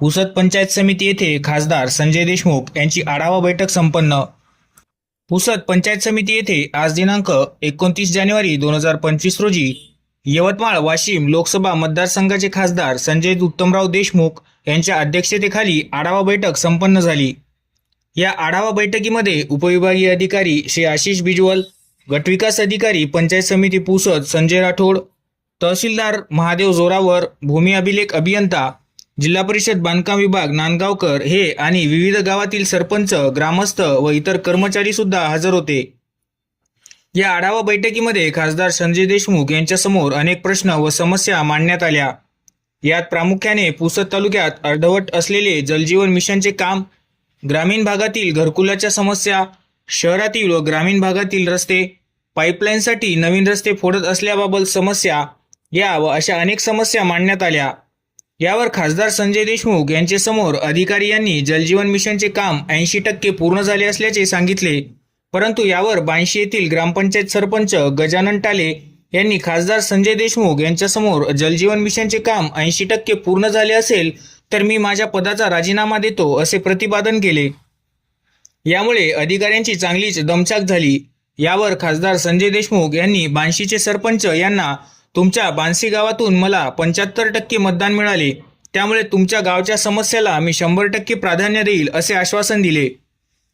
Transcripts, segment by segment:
पुसद पंचायत समिती येथे खासदार संजय देशमुख यांची आढावा बैठक संपन्न. पुसद पंचायत समिती येथे आज दिनांक एकोणतीस जानेवारी दोन हजार पंचवीस रोजी यवतमाळ वाशिम लोकसभा मतदारसंघाचे खासदार संजय उत्तमराव देशमुख यांच्या अध्यक्षतेखाली आढावा बैठक संपन्न झाली. या आढावा बैठकीमध्ये उपविभागीय अधिकारी श्री आशिष बिजवल गटविकास अधिकारी पंचायत समिती पुसद संजय राठोड तहसीलदार महादेव जोरावर भूमी अभिलेख अभियंता जिल्हा परिषद बांधकाम विभाग नांदगावकर हे आणि विविध गावातील सरपंच ग्रामस्थ व इतर कर्मचारी सुद्धा हजर होते. या आढावा बैठकीमध्ये खासदार संजय देशमुख यांच्यासमोर अनेक प्रश्न व समस्या मांडण्यात आल्या. यात प्रामुख्याने पुसद तालुक्यात अर्धवट असलेले जलजीवन मिशनचे काम ग्रामीण भागातील घरकुलाच्या समस्या शहरातील व ग्रामीण भागातील रस्ते पाईपलाईनसाठी नवीन रस्ते फोडत असल्याबाबत समस्या या व अशा अनेक समस्या मांडण्यात आल्या. यावर खासदार संजय देशमुख यांच्यासमोर अधिकारी यांनी जलजीवन मिशनचे काम ऐंशी टक्के पूर्ण झाले असल्याचे सांगितले. परंतु यावर बांशी येथील ग्रामपंचायत सरपंच गजानन टाले यांनी खासदार संजय देशमुख यांच्यासमोर जलजीवन मिशनचे काम ऐंशी टक्के पूर्ण झाले असेल तर मी माझ्या पदाचा राजीनामा देतो असे प्रतिपादन केले. यामुळे अधिकाऱ्यांची चांगलीच दमछाक झाली. यावर खासदार संजय देशमुख यांनी बांशीचे सरपंच यांना तुमच्या बांसी गावातून मला पंच्याहत्तर टक्के मतदान मिळाले. त्यामुळे तुमच्या गावच्या समस्येला मी शंभर टक्के प्राधान्य देईल असे आश्वासन दिले.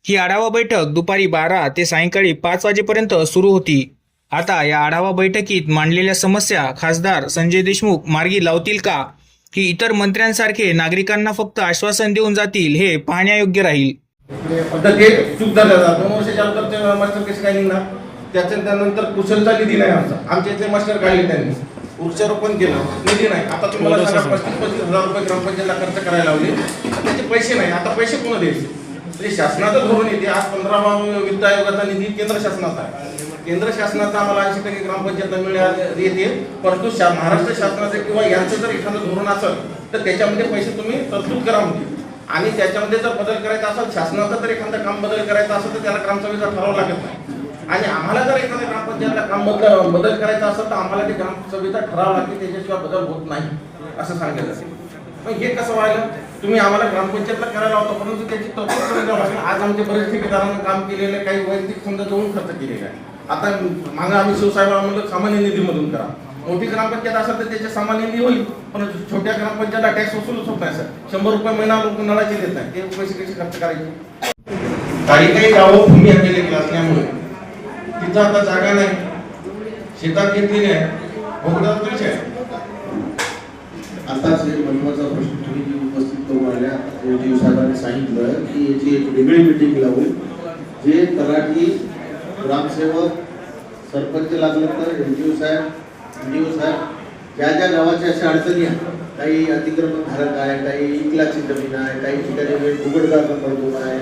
ही आढावा बैठक दुपारी बारा ते सायंकाळी पाच वाजेपर्यंत सुरू होती. आता या आढावा बैठकीत मांडलेल्या समस्या खासदार संजय देशमुख मार्गी लावतील का? की इतर मंत्र्यांसारखे नागरिकांना फक्त आश्वासन देऊन जातील हे पाहण्यायोग्य राहील. त्याच्या त्यानंतर कुशलचा निधी नाही आमचा. आमच्या इथले मास्टर काढले त्यांनी. वृक्षारोपण केलं. निधी नाही आता तुम्हाला सांगा पस्तीस पस्तीस हजार रुपये ग्रामपंचायतला खर्च करायला लावले. त्याचे पैसे नाही. आता पैसे कोण द्यायचे म्हणजे शासनाचं धोरण येते आज पंधरावा वित्त आयोगाचा निधी केंद्र शासनाचा आहे. केंद्र शासनाचा आम्हाला ऐंशी टक्के ग्रामपंचायत मिळाले येते परंतु शा महाराष्ट्र शासनाचं किंवा यांचं जर एखादं धोरण असेल तर त्याच्यामध्ये पैसे तुम्ही तरतूद करा म्हणजे आणि त्याच्यामध्ये जर बदल करायचा असेल शासनाचा जर एखादं काम बदल करायचा असेल तर त्याला ग्रामसभेचा ठराव लागत नाही. आणि आम्हाला जर एखाद्या ग्रामपंचायतला काम बदल बदल करायचा असेल तर आम्हाला ते ग्रामसभेचा ठराव लागते त्याच्याशिवाय बदल होत नाही असं सांगितलं मग हे कसं व्हायला तुम्ही आम्हाला ग्रामपंचायतला करायला होता परंतु त्याची आज आमच्या बरेच ठेकेदारांना काम केलेलं आहे, काही वैयक्तिक समजा जाऊन खर्च केलेला आहे. आता मागं आम्ही शिवसाहेबांना म्हणलं सामान्य निधीमधून करा. मोठी ग्रामपंचायत असेल तर त्याच्या सामान्य निधी होईल पण छोट्या ग्रामपंचायतला टॅक्स वसूलच होत नाही सर. शंभर रुपये महिना लोक नळाचे देत नाही ते पैसे कसे खर्च करायचे? काही काही गावं भूमी अभिलेख असल्यामुळे तिथं आता जागा नाही. शेतात घेतली आहे भोगडाचा आहे. आताच एक महत्त्वाचा प्रश्न तुम्ही जी उपस्थित करून आल्या एनजीओ साहेबांनी सांगितलं की याची एक वेगळी मिटिंग लावून जे तलाठी ग्रामसेवक सरपंच लागलं तर एनजीओ साहेब एनजीओ साहेब ज्या ज्या गावाच्या अशा अडचणी आहेत काही अतिक्रमण धारक आहे काही इकलाची जमीन आहे काही ठिकाणी उघडगार पडतो आहे.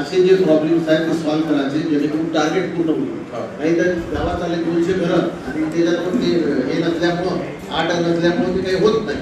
असे जे प्रॉब्लेम्स आहेत ते सॉल्व्ह करायचे जेणेकरून टार्गेट पूर्ण होईल. नाहीतर गावात आले दोनशे घरं आणि त्याच्यात पण ते हे नसल्यामुळं आठ नसल्यामुळं ते काही होत नाही.